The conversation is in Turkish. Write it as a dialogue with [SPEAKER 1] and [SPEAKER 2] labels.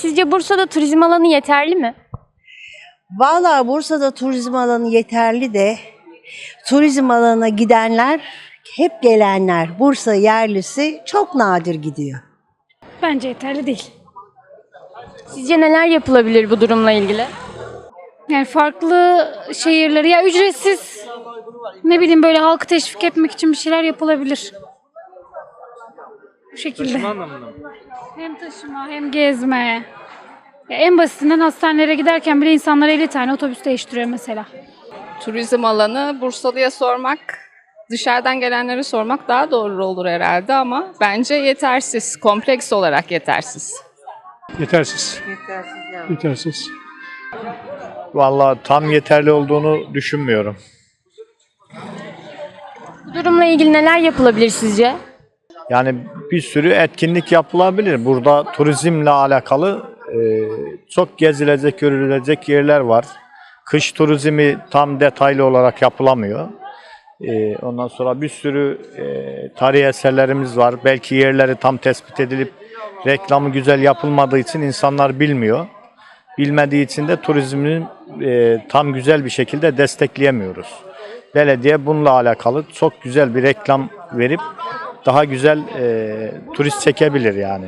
[SPEAKER 1] Sizce Bursa'da turizm alanı yeterli mi?
[SPEAKER 2] Vallahi Bursa'da turizm alanı yeterli de turizm alanına gidenler hep gelenler Bursa yerlisi çok nadir gidiyor.
[SPEAKER 3] Bence yeterli değil.
[SPEAKER 1] Sizce neler yapılabilir bu durumla ilgili?
[SPEAKER 3] Yani farklı şehirleri ya ücretsiz ne bileyim böyle halkı teşvik etmek için bir şeyler yapılabilir. Bu şekilde. Hem taşıma hem gezme. Ya en basitinden hastanelere giderken bile insanlar 50 tane otobüs değiştiriyor mesela.
[SPEAKER 4] turizm alanı Bursalı'ya sormak, dışarıdan gelenlere sormak daha doğru olur herhalde ama bence yetersiz, kompleks olarak yetersiz.
[SPEAKER 5] Yetersiz. Yetersiz.
[SPEAKER 6] Vallahi tam yeterli olduğunu düşünmüyorum.
[SPEAKER 1] Bu durumla ilgili neler yapılabilir sizce?
[SPEAKER 6] Yani bir sürü etkinlik yapılabilir. Burada turizmle alakalı e, çok gezilecek, görülecek yerler var. Kış turizmi tam detaylı olarak yapılamıyor. E, ondan sonra bir sürü e, tarihi eserlerimiz var. Belki yerleri tam tespit edilip reklamı güzel yapılmadığı için insanlar bilmiyor. Bilmediği için de turizmin e, tam güzel bir şekilde destekleyemiyoruz. Belediye bununla alakalı çok güzel bir reklam verip daha güzel e, turist çekebilir yani.